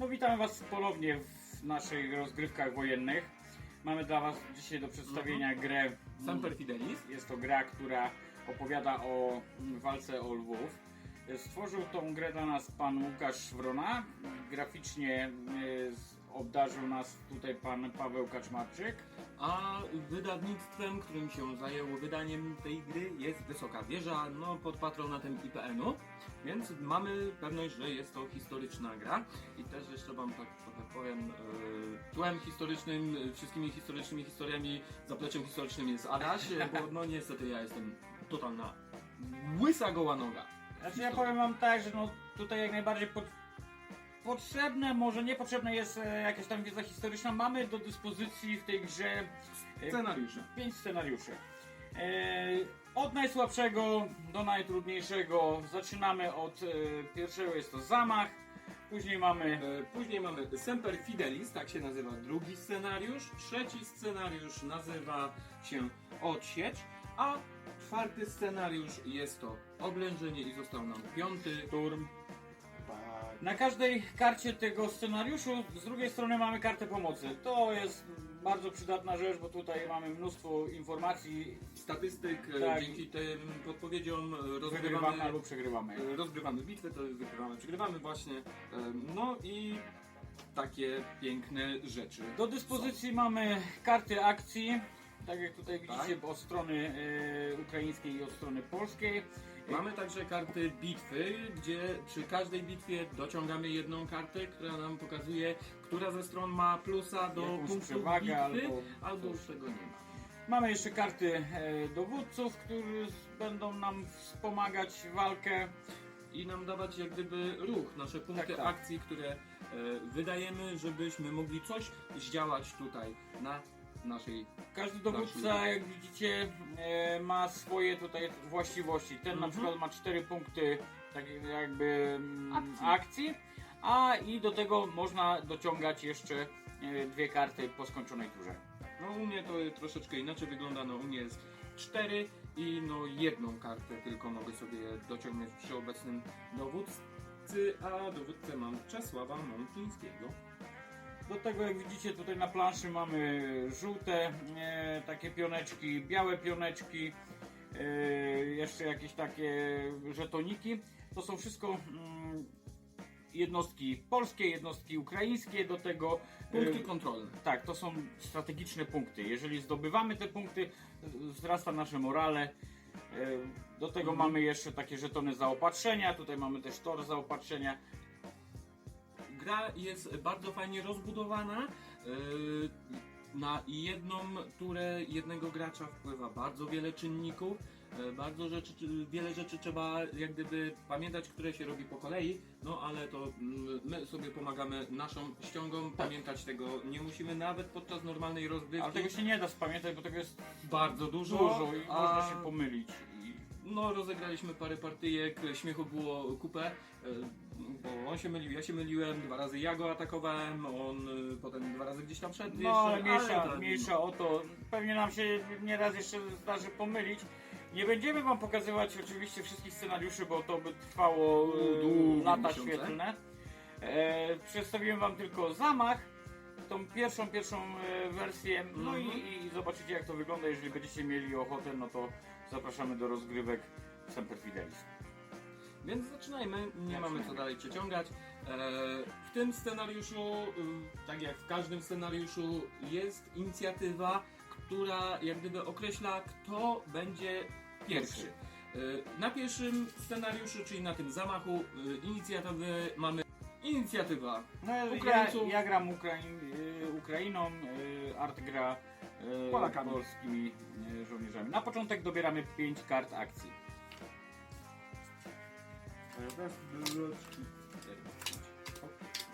No witamy Was ponownie w naszych rozgrywkach wojennych. Mamy dla Was dzisiaj do przedstawienia grę. Semper Fidelis. Jest to gra, która opowiada o walce o Lwów. Stworzył tą grę dla nas pan Łukasz Wrona. Graficznie y, z- obdarzył nas tutaj pan Paweł Kaczmarczyk. A wydawnictwem, którym się zajęło wydaniem tej gry jest Wysoka Wieża, no pod patronatem IPN-u, więc mamy pewność, że jest to historyczna gra i też jeszcze wam tak trochę powiem, e, tłem historycznym, wszystkimi historycznymi historiami, zapleczem historycznym jest Adaś, bo no niestety ja jestem totalna łysa goła noga. Znaczy ja powiem Wam tak, że no tutaj jak najbardziej pod, potrzebne, może niepotrzebne jest e, jakaś tam wiedza historyczna. Mamy do dyspozycji w tej grze e, Scenariusze. pięć scenariuszy. E, od najsłabszego do najtrudniejszego zaczynamy od pierwszego jest to zamach, później mamy Później mamy Semper Fidelis, tak się nazywa drugi scenariusz. Trzeci scenariusz nazywa się Odsiecz, a czwarty scenariusz jest to Oblężenie i został nam piąty. turm. Na każdej karcie tego scenariuszu z drugiej strony mamy kartę pomocy. To jest bardzo przydatna rzecz, bo tutaj mamy mnóstwo informacji, Statystyk, e, Tak. dzięki tym podpowiedziom e, wygrywamy rozgrywamy, albo przegrywamy. e, rozgrywamy bitwę, to wygrywamy, przegrywamy właśnie. No i takie piękne rzeczy. Do dyspozycji mamy karty akcji, tak jak tutaj widzicie od strony e, ukraińskiej i od strony polskiej. Mamy także karty bitwy, gdzie przy każdej bitwie dociągamy jedną kartę, która nam pokazuje, która ze stron ma plusa do Jakąś punktu przewagę bitwy, albo albo, coś. tego nie ma. Mamy jeszcze karty e, dowódców, którzy będą nam wspomagać walkę. I nam dawać jak gdyby ruch, nasze punkty Tak, tak. akcji, które e, wydajemy, żebyśmy mogli coś zdziałać tutaj na naszej Każdy dowódca, jak widzicie, e, ma swoje tutaj właściwości. Ten na Mhm. przykład ma 4 punkty tak jakby mm, Akcji. akcji, a i do tego można dociągać jeszcze e, dwie karty po skończonej turze. No u mnie to troszeczkę inaczej wygląda, no u mnie jest cztery i no jedną kartę tylko mogę sobie dociągnąć przy obecnym dowódcy, a dowódcę mam Czesława Mąkińskiego. Do tego jak widzicie tutaj na planszy mamy żółte e, takie pioneczki, białe pioneczki, e, jeszcze jakieś takie żetoniki. To są wszystko mm, jednostki polskie, jednostki ukraińskie, do tego Punkty e, kontrolne. tak, to są strategiczne punkty. Jeżeli zdobywamy te punkty, wzrasta nasze morale. E, Do tego Mhm. mamy jeszcze takie żetony zaopatrzenia, tutaj mamy też tor zaopatrzenia. Gra jest bardzo fajnie rozbudowana. Yy, Na jedną turę jednego gracza wpływa bardzo wiele czynników. Yy, Bardzo rzeczy, wiele rzeczy trzeba jak gdyby pamiętać, które się robi po kolei, no ale to mm, my sobie pomagamy naszą ściągą, pamiętać tego nie musimy nawet podczas normalnej rozgrywki. Ale tego się nie da spamiętać, bo tego jest bardzo dużo, dużo i a- można się pomylić. No, rozegraliśmy parę partyjek, śmiechu było kupę, e, bo on się mylił, ja się myliłem, dwa razy ja go atakowałem, on e, potem dwa razy gdzieś tam szedł no, jeszcze, mniejsza, ale mniejsza o to. Pewnie nam się nieraz jeszcze zdarzy pomylić. Nie będziemy wam pokazywać oczywiście wszystkich scenariuszy, bo to by trwało e, Długie lata miesiące. świetlne. E, przedstawiłem wam tylko zamach, tą pierwszą, pierwszą e, wersję. No Mhm. i, i zobaczycie jak to wygląda. Jeżeli będziecie mieli ochotę, no to zapraszamy do rozgrywek Semper Fidelis. Więc zaczynajmy, nie mamy co dalej przeciągać. E, w tym scenariuszu, y, tak jak w każdym scenariuszu, jest inicjatywa, która jak gdyby określa, kto będzie pierwszy. E, na pierwszym scenariuszu, czyli na tym zamachu y, inicjatywy mamy inicjatywa No, ja, Ukraińców. ja gram Ukrain, y, Ukrainą, Art gra Polakami. polskimi żołnierzami. Na początek dobieramy 5 kart akcji.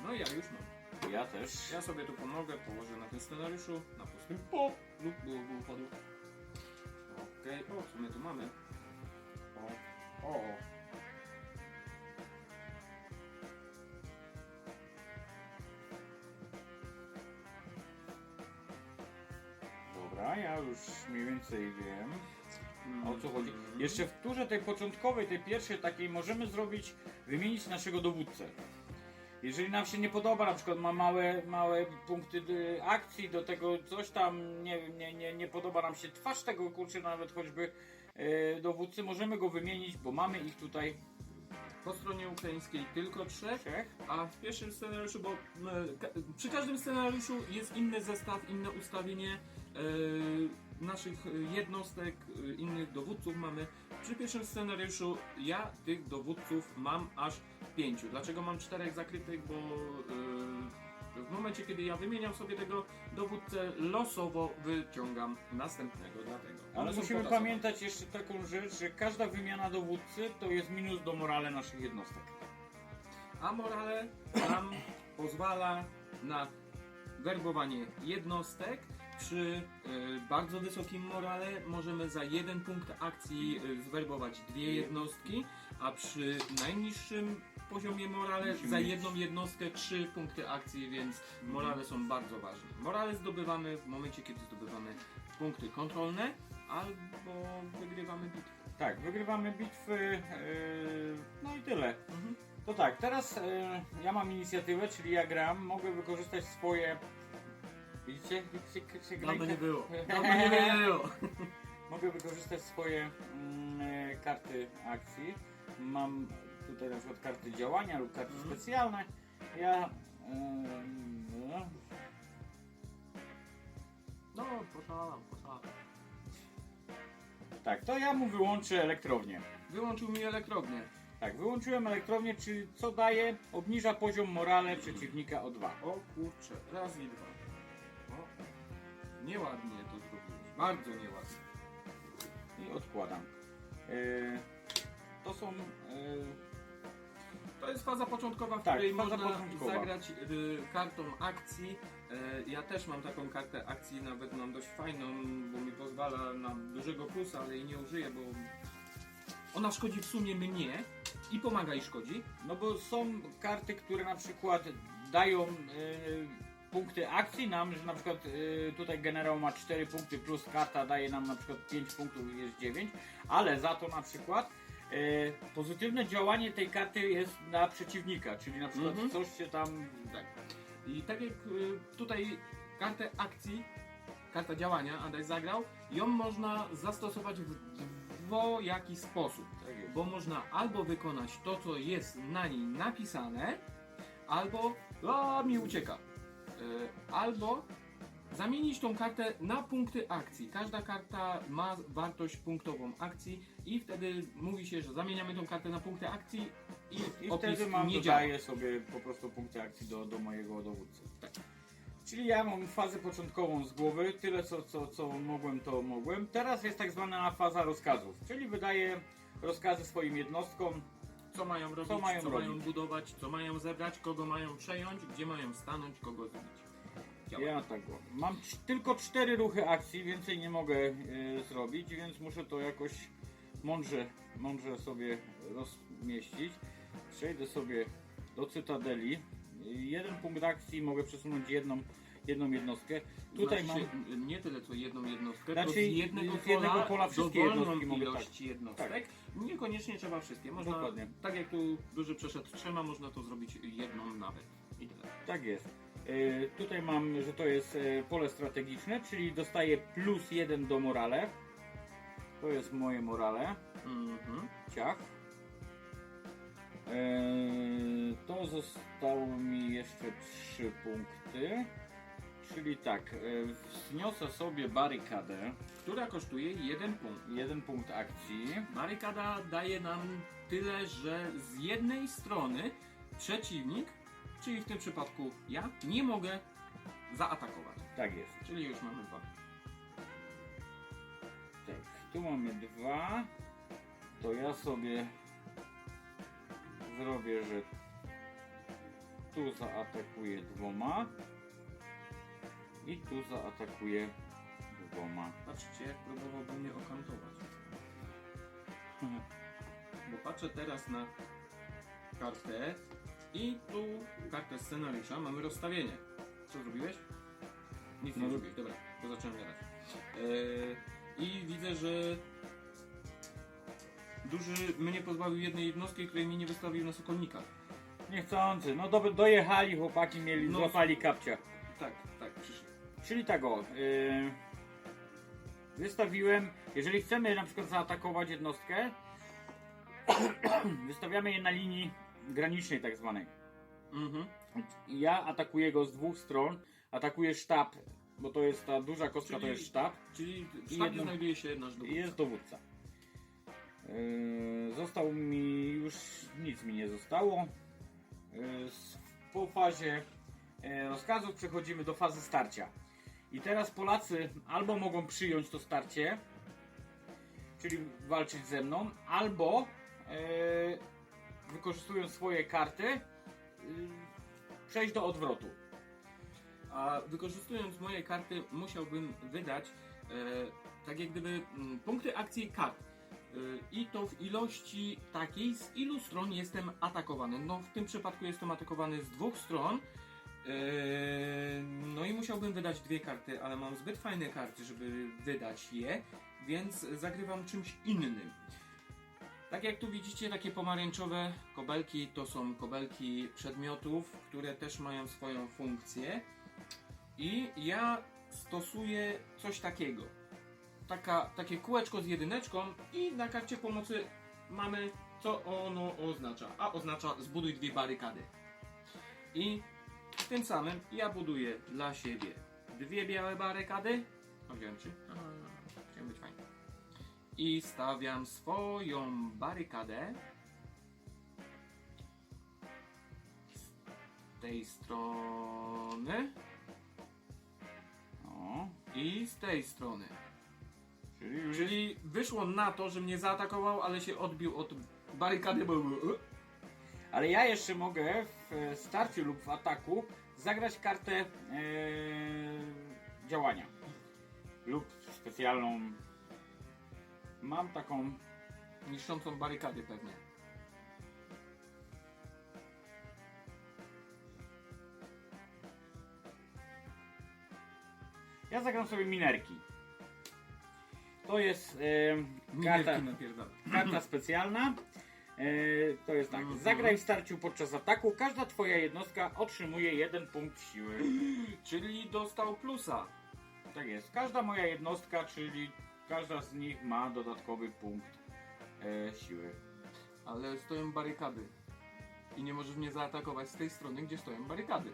No ja już mam. Ja też. Ja sobie tu pomogę, położę na tym scenariuszu, na pustym po lub było, było padło. Okej, o, co my tu mamy? Ja już mniej więcej wiem o co chodzi. Mhm. Jeszcze w turze tej początkowej, tej pierwszej takiej możemy zrobić, wymienić naszego dowódcę. Jeżeli nam się nie podoba, na przykład ma małe, małe punkty akcji, do tego coś tam, nie nie, nie, nie podoba nam się twarz tego kurczę, nawet choćby y, dowódcy, możemy go wymienić, bo mamy ich tutaj Po stronie ukraińskiej tylko trzech, a w pierwszym scenariuszu, bo e, przy każdym scenariuszu jest inny zestaw, inne ustawienie e, naszych e, jednostek, e, innych dowódców mamy. Przy pierwszym scenariuszu ja tych dowódców mam aż pięciu. Dlaczego mam czterech zakrytych? Bo e, w momencie, kiedy ja wymieniam sobie tego dowódcę, losowo wyciągam następnego dlatego. Ale musimy potasowe. pamiętać jeszcze taką rzecz, że każda wymiana dowódcy to jest minus do morale naszych jednostek. A morale nam pozwala na werbowanie jednostek. Przy e, bardzo wysokim morale możemy za jeden punkt akcji e, zwerbować dwie jednostki, a przy najniższym poziomie morale Musimy za mieć- jedną jednostkę trzy punkty akcji, więc morale są bardzo ważne. Morale zdobywamy w momencie, kiedy zdobywamy punkty kontrolne albo wygrywamy bitwę. Tak, wygrywamy bitwy, yy, no i tyle. Mhm. To tak, teraz yy, ja mam inicjatywę, czyli ja gram, mogę wykorzystać swoje... Widzicie? Widzicie, się nie było. Dawno nie było. Mogę wykorzystać swoje mm, e, karty akcji. Mam tutaj na przykład karty działania lub karty Mhm. specjalne. Ja... ym, no, No, poszalam. tak, to ja mu wyłączę elektrownię. Wyłączył mi elektrownię. Tak, wyłączyłem elektrownię, czyli co daje? Obniża poziom morale przeciwnika o 2. O kurczę, raz i dwa. O, nieładnie to zrobiłeś. Bardzo nieładnie. I odkładam. E, to są... e, To jest faza początkowa, w Tak, której można początkowa. zagrać y, kartą akcji. E, ja też mam taką kartę akcji, nawet mam dość fajną, bo mi pozwala na dużego plusa, ale jej nie użyję, bo ona szkodzi w sumie mnie i pomaga i szkodzi. No bo są karty, które na przykład dają e, punkty akcji nam, że na przykład e, tutaj generał ma 4 punkty plus karta daje nam na przykład 5 punktów i jest 9, ale za to na przykład e, pozytywne działanie tej karty jest na przeciwnika, czyli na przykład Mhm. coś się tam... Tak. I tak jak y, tutaj kartę akcji, karta działania Adaś zagrał, ją można zastosować w dwojaki sposób. Tak jest. Bo można albo wykonać to, co jest na niej napisane, albo a mi ucieka. Y, albo zamienić tą kartę na punkty akcji. Każda karta ma wartość punktową akcji i wtedy mówi się, że zamieniamy tą kartę na punkty akcji i, I opis wtedy mam nie działa. dodaję sobie po prostu punkty akcji do, do mojego dowódcy. Tak. Czyli ja mam fazę początkową z głowy, tyle co, co, co mogłem, to mogłem. Teraz jest tak zwana faza rozkazów, czyli wydaję rozkazy swoim jednostkom. Co mają robić, Co mają robić? budować, co mają zebrać, kogo mają przejąć, gdzie mają stanąć, kogo zbić. Ja tak. Mam cz- tylko cztery ruchy akcji, więcej nie mogę e, zrobić, więc muszę to jakoś mądrze, mądrze sobie rozmieścić. Przejdę sobie do Cytadeli. Jeden punkt akcji mogę przesunąć jedną, jedną jednostkę. Tutaj znaczy, mam nie tyle co jedną jednostkę, Znaczy, to z jednego, z jednego pola, pola wszystkie jednostki mogę, ilość jednostek. Niekoniecznie trzeba wszystkie. Można, Dokładnie. tak jak tu duży przeszedł trzema, można to zrobić jedną nawet. I tyle. Tak jest. E, tutaj mam, że to jest e, pole strategiczne, czyli dostaję plus jeden do morale. To jest moje morale. Mhm. Ciach. Eee, to zostało mi jeszcze 3 punkty. Czyli tak, e, wzniosę sobie barykadę. Która kosztuje jeden punkt. Jeden punkt akcji. Barykada daje nam tyle, że z jednej strony przeciwnik, czyli w tym przypadku ja, nie mogę zaatakować. Tak jest. Czyli już mamy dwa. Tak, tu mamy dwa. To ja sobie zrobię, że tu zaatakuję dwoma. I tu zaatakuję dwoma. Patrzcie, jak próbowałby mnie okantować. Bo patrzę teraz na kartę i tu kartę scenariusza mamy rozstawienie. Co zrobiłeś? Nic nie No. zrobiłeś, dobra, to zacząłem gadać. Eee, I widzę, że duży mnie pozbawił jednej jednostki, której mi nie wystawił na sokolnikach. Niechcący. No do, dojechali chłopaki, mieli, No. złapali kapcia. Tak. Czyli tak o, yy, wystawiłem, jeżeli chcemy na przykład zaatakować jednostkę, wystawiamy je na linii granicznej tak zwanej. Mhm. Ja atakuję go z dwóch stron, atakuję sztab, bo to jest ta duża kostka, to Czyli- jest sztab Czyli w I sztabie jedną- znajduje się nasz dowódca. jest dowódca. Yy, został mi, już nic mi nie zostało. Yy, s- po fazie yy, rozkazów przechodzimy do fazy starcia. I teraz Polacy albo mogą przyjąć to starcie, czyli walczyć ze mną, albo yy, wykorzystując swoje karty, yy, przejść do odwrotu. A wykorzystując moje karty musiałbym wydać e, tak jak gdyby mm, punkty akcji kart. E, I to w ilości takiej, z ilu stron jestem atakowany. No w tym przypadku jestem atakowany z dwóch stron. E, no i musiałbym wydać dwie karty, ale mam zbyt fajne karty, żeby wydać je, więc zagrywam czymś innym. Tak jak tu widzicie, takie pomarańczowe kobelki to są kobelki przedmiotów, które też mają swoją funkcję. I ja stosuję coś takiego. Taka, takie kółeczko z jedyneczką i na karcie pomocy mamy co ono oznacza. A oznacza zbuduj dwie barykady. I tym samym ja buduję dla siebie dwie białe barykady. O, wziąłem trzy. A, Chciałem być fajny. I stawiam swoją barykadę z tej strony O, i z tej strony. czyli Czyli wyszło na to, że mnie zaatakował, ale się odbił od barykady, bo Ale ja jeszcze mogę w e, starciu lub w ataku zagrać kartę e, działania. Lub specjalną. Mam taką. niszczącą barykady pewnie. Ja zagram sobie minerki. To jest e, karta, Minerki napierdala. karta specjalna. E, to jest tak. Mhm. Zagraj w starciu podczas ataku. Każda twoja jednostka otrzymuje jeden punkt siły. Czyli dostał plusa. Tak jest. Każda moja jednostka, czyli każda z nich ma dodatkowy punkt e, siły. Ale stoją barykady. I nie możesz mnie zaatakować z tej strony, gdzie stoją barykady.